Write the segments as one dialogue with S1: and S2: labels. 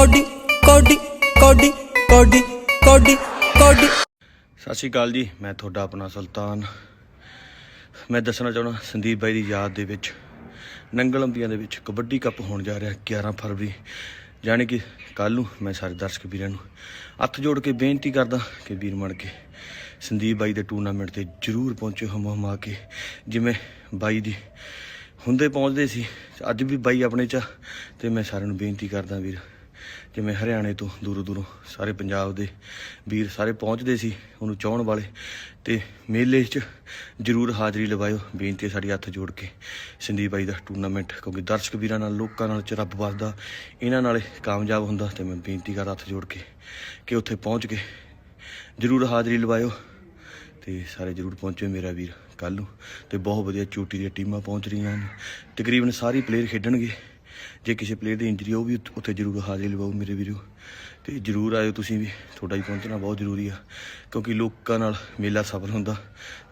S1: Cody ਕੋਡੀ ਕੋਡੀ ਕੋਡੀ ਕੋਡੀ ਕੋਡੀ।
S2: ਸਤਿ ਸ਼੍ਰੀ ਅਕਾਲ ਜੀ, ਮੈਂ ਤੁਹਾਡਾ ਆਪਣਾ ਸੁਲਤਾਨ। ਮੈਂ ਦੱਸਣਾ ਚਾਹੁੰਦਾ, ਸੰਦੀਪ ਬਾਈ ਦੀ ਯਾਦ ਦੇ ਵਿੱਚ, ਨੰਗਲ ਅੰਬੀਆਂ ਦੇ ਵਿੱਚ ਕਬੱਡੀ ਕੱਪ ਹੋਣ ਜਾ ਰਿਹਾ 11 ਫਰਵਰੀ। ਜਾਣੀ ਕਿ ਕੱਲ ਨੂੰ ਮੈਂ ਸਾਰੇ ਦਰਸ਼ਕ ਵੀਰਾਂ ਨੂੰ ਹੱਥ ਜੋੜ ਕੇ ਬੇਨਤੀ ਕਰਦਾ ਕਿ ਵੀਰ ਬਣ ਕੇ ਸੰਦੀਪ ਬਾਈ ਦੇ ਟੂਰਨਾਮੈਂਟ ਤੇ ਜਰੂਰ ਪਹੁੰਚੋ ਹਮ ਹਮ ਆ ਕੇ। ਜਿਵੇਂ ਬਾਈ ਦੀ ਹੁੰਦੇ ਪਹੁੰਚਦੇ ਸੀ, ਅੱਜ ਵੀ ਬਾਈ ਆਪਣੇ ਚ ਆ, ਤੇ ਮੈਂ ਸਾਰਿਆਂ ਨੂੰ ਬੇਨਤੀ ਕਰਦਾ ਵੀਰ। ਜਿਵੇਂ ਹਰਿਆਣੇ ਤੋਂ ਦੂਰੋਂ ਦੂਰੋਂ ਸਾਰੇ ਪੰਜਾਬ ਦੇ ਵੀਰ ਸਾਰੇ ਪਹੁੰਚਦੇ ਸੀ ਉਹਨੂੰ ਚਾਹਣ ਵਾਲੇ ਤੇ ਮੇਲੇ 'ਚ ਜਰੂਰ ਹਾਜ਼ਰੀ ਲਵਾਇਓ। ਬੇਨਤੀ ਹੈ ਸਾਡੀ ਹੱਥ ਜੋੜ ਕੇ ਸੰਦੀਪ ਬਾਈ ਦਾ ਟੂਰਨਾਮੈਂਟ ਕਿਉਂਕਿ ਦਰਸ਼ਕ ਵੀਰਾਂ ਨਾਲ, ਲੋਕਾਂ ਨਾਲ ਚ ਰੱਬ ਵੱਸਦਾ, ਇਹਨਾਂ ਨਾਲ ਕਾਮਯਾਬ ਹੁੰਦਾ ਤੇ ਮੈਂ ਬੇਨਤੀ ਕਰਦਾ ਹੱਥ ਜੋੜ ਕੇ ਕਿ ਉੱਥੇ ਪਹੁੰਚ ਕੇ ਜਰੂਰ ਹਾਜ਼ਰੀ ਲਵਾਇਓ ਤੇ ਸਾਰੇ ਜਰੂਰ ਪਹੁੰਚਿਓ ਮੇਰਾ ਵੀਰ ਕੱਲ ਨੂੰ। ਤੇ ਬਹੁਤ ਵਧੀਆ ਚੋਟੀ ਦੀਆਂ ਟੀਮਾਂ ਪਹੁੰਚ ਰਹੀਆਂ ਨੇ। ਤਕਰੀਬਨ ਸਾਰੀ ਪਲੇਅਰ ਖੇਡਣਗੇ। ਜੇ ਕਿਸੇ ਪਲੇਅਰ ਦੀ ਇੰਜਰੀ ਉਹ ਵੀ ਉੱਥੇ- ਜਰੂਰ ਹਾਜ਼ਰੀ ਲਵਾਓ ਮੇਰੇ ਵੀਰੋ। ਤੇ ਜਰੂਰ ਆਇਓ ਤੁਸੀਂ ਵੀ, ਤੁਹਾਡਾ ਹੀ ਪਹੁੰਚਣਾ ਬਹੁਤ ਜ਼ਰੂਰੀ ਆ। ਕਿਉਂਕਿ ਲੋਕਾਂ ਨਾਲ ਮੇਲਾ ਸਫਲ ਹੁੰਦਾ,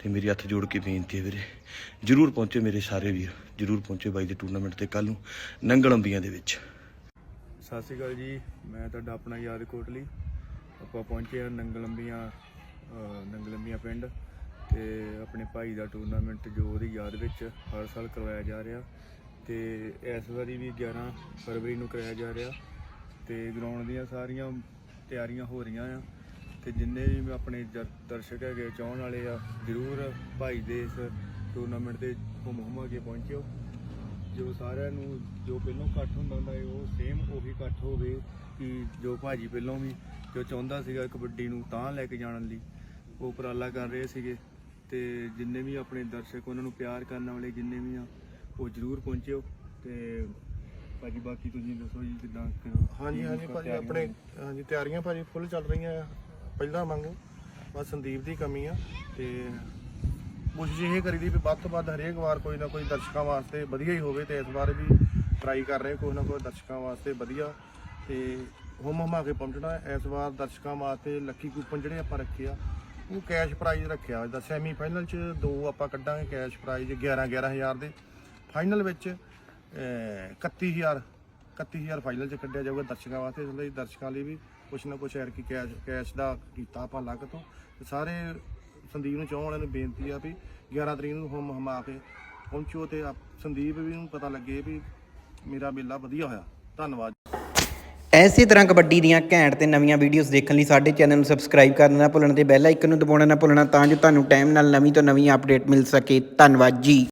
S2: ਤੇ ਮੇਰੀ ਹੱਥ ਜੋੜ ਕੇ ਬੇਨਤੀ ਹੈ ਵੀਰੇ, ਜਰੂਰ ਪਹੁੰਚੋ ਮੇਰੇ ਸਾਰੇ ਵੀਰ, ਜਰੂਰ ਪਹੁੰਚੋ ਬਾਈ ਦੇ ਟੂਰਨਾਮੈਂਟ ਤੇ ਕੱਲ ਨੂੰ ਨੰਗਲ ਅੰਬੀਆਂ ਦੇ ਵਿੱਚ।
S3: ਸਤਿ ਸ਼੍ਰੀ ਅਕਾਲ ਜੀ, ਮੈਂ ਤੁਹਾਡਾ ਆਪਣਾ ਯਾਦ ਕੋਟਲੀ। ਆਪਾਂ ਪਹੁੰਚੇ ਹਾਂ ਨੰਗਲੰਬੀਆਂ ਅਹ ਨੰਗਲੰਬੀਆਂ ਪਿੰਡ। ਤੇ ਆਪਣੇ ਭਾਈ ਦਾ ਟੂਰਨਾਮੈਂਟ ਜੋ ਉਹਦੀ ਯਾਦ ਵਿੱਚ ਹਰ ਸਾਲ ਕਰਵਾਇਆ ਜਾ ਰਿਹਾ। ਤੇ ਇਸ ਵਾਰੀ ਵੀ 11 ਫਰਵਰੀ ਨੂੰ ਕਰਾਇਆ ਜਾ ਰਿਹਾ ਤੇ ਗਰਾਊਂਡ ਦੀਆਂ ਸਾਰੀਆਂ ਤਿਆਰੀਆਂ ਹੋ ਰਹੀਆਂ ਆ। ਤੇ ਜਿੰਨੇ ਵੀ ਆਪਣੇ ਜ- ਦਰਸ਼ਕ ਹੈਗੇ, ਚਾਹਣ ਵਾਲੇ ਆ, ਜ਼ਰੂਰ ਭਾਈ ਦੇ ਇਸ ਟੂਰਨਾਮੈਂਟ ਤੇ ਘੁੰਮ ਹੁਮਾ ਕੇ ਪਹੁੰਚਿਓ। ਜੋ ਸਾਰਿਆਂ ਨੂੰ ਜੋ ਪਹਿਲਾਂ ਇਕੱਠ ਹੁੰਦਾ ਹੁੰਦਾ ਹੈ ਉਹ ਸੇਮ ਉਹੀ ਇਕੱਠ ਹੋਵੇ ਕਿ ਜੋ ਭਾਜੀ ਪਹਿਲਾਂ ਵੀ ਜੋ ਚਾਹੁੰਦਾ ਸੀਗਾ ਕਬੱਡੀ ਨੂੰ ਤਾਂ ਲੈ ਕੇ ਜਾਣ ਲਈ, ਉਹ ਉਪਰਾਲਾ ਕਰ ਰਹੇ ਸੀਗੇ। ਤੇ ਜਿੰਨੇ ਵੀ ਆਪਣੇ ਦਰਸ਼ਕ, ਉਹਨਾਂ ਨੂੰ ਪਿਆਰ ਕਰਨ ਵਾਲੇ ਜਿੰਨੇ ਵੀ ਆ ਉਹ ਜ਼ਰੂਰ ਪਹੁੰਚਿਓ ਤੇ ਭਾਜੀ ਬਾਕੀ ਤੁਸੀਂ ਦੱਸੋ ਜੀ ਕਿਦਾਂ
S4: ਹਾਂਜੀ ਹਾਂਜੀ ਭਾਜੀ ਆਪਣੇ ਹਾਂਜੀ ਤਿਆਰੀਆਂ ਭਾਜੀ ਫੁੱਲ ਚੱਲ ਰਹੀਆਂ ਆ। ਪਹਿਲਾਂ ਵਾਂਗੂ ਬਸ ਸੰਦੀਪ ਦੀ ਕਮੀ ਆ ਤੇ ਕੋਸ਼ਿਸ਼ ਇਹ ਕਰੀਦੀ ਵੀ ਵੱਧ ਤੋਂ ਵੱਧ ਹਰੇਕ ਵਾਰ ਕੋਈ ਨਾ ਕੋਈ ਦਰਸ਼ਕਾਂ ਵਾਸਤੇ ਵਧੀਆ ਹੀ ਹੋਵੇ ਤੇ ਇਸ ਵਾਰ ਵੀ ਟਰਾਈ ਕਰ ਰਹੇ ਕੋਈ ਨਾ ਕੋਈ ਦਰਸ਼ਕਾਂ ਵਾਸਤੇ ਵਧੀਆ ਤੇ ਹੁਮ ਹਮਾ ਕੇ ਪਹੁੰਚਣਾ। ਇਸ ਵਾਰ ਦਰਸ਼ਕਾਂ ਵਾਸਤੇ ਲੱਕੀ ਕੂਪਨ ਜਿਹੜੇ ਆਪਾਂ ਰੱਖੇ ਆ ਉਹ ਕੈਸ਼ ਪ੍ਰਾਈਜ਼ ਰੱਖਿਆ ਦਾ ਸੈਮੀ ਫਾਈਨਲ ਚ ਦੋ ਆਪਾਂ ਕੱਢਾਂਗੇ ਕੈਸ਼ ਪ੍ਰਾਈਜ਼ 11 11000 ਦੇ। ਫਾਈਨਲ ਵਿੱਚ ਅਹ, 31000 31000 ਫਾਈਨਲ ਚ ਕੱਢਿਆ ਜਾਊਗਾ ਦਰਸ਼ਕਾਂ ਵਾਸਤੇ। ਇਸ ਲਈ ਦਰਸ਼ਕਾਂ ਲਈ ਵੀ ਕੁਛ ਨਾ ਕੁਛ ਐਰ ਕੀ ਕੈਸ਼ ਕੈਸ਼ ਦਾ ਕੀਤਾ ਆਪਾਂ ਲੱਗ ਤੋਂ। ਸਾਰੇ ਸੰਦੀਪ ਨੂੰ ਚਾਹਣ ਵਾਲਿਆਂ ਨੂੰ ਬੇਨਤੀ ਆ ਵੀ 11 ਤਰੀਕ ਨੂੰ ਹਮ ਹਮਾ ਕੇ ਪਹੁੰਚੋ ਤੇ ਆਪ- ਸੰਦੀਪ ਵੀ ਨੂੰ ਪਤਾ ਲੱਗੇ ਵੀ ਮੇਰਾ ਮੇਲਾ ਵਧੀਆ ਹੋਇਆ। ਧੰਨਵਾਦ।
S5: ਐਸੇ ਤਰ੍ਹਾਂ ਕਬੱਡੀ ਦੀਆਂ ਘੈਂਟ ਤੇ ਨਵੀਆਂ ਵੀਡੀਓਜ਼ ਦੇਖਣ ਲਈ ਸਾਡੇ ਚੈਨਲ ਨੂੰ ਸਬਸਕ੍ਰਾਈਬ ਕਰਨਾ ਨਾ ਭੁੱਲਣਾ ਤੇ ਬੈਲ ਆਈਕਨ ਨੂੰ ਦਬਾਉਣਾ ਨਾ ਭੁੱਲਣਾ ਤਾਂ ਜੋ ਤੁਹਾਨੂੰ ਟਾਈਮ ਨਾਲ ਨਵੀਂ ਤੋਂ ਨਵੀਂ ਅਪਡੇਟ ਮਿਲ ਸਕੇ। ਧੰਨਵਾਦ ਜੀ।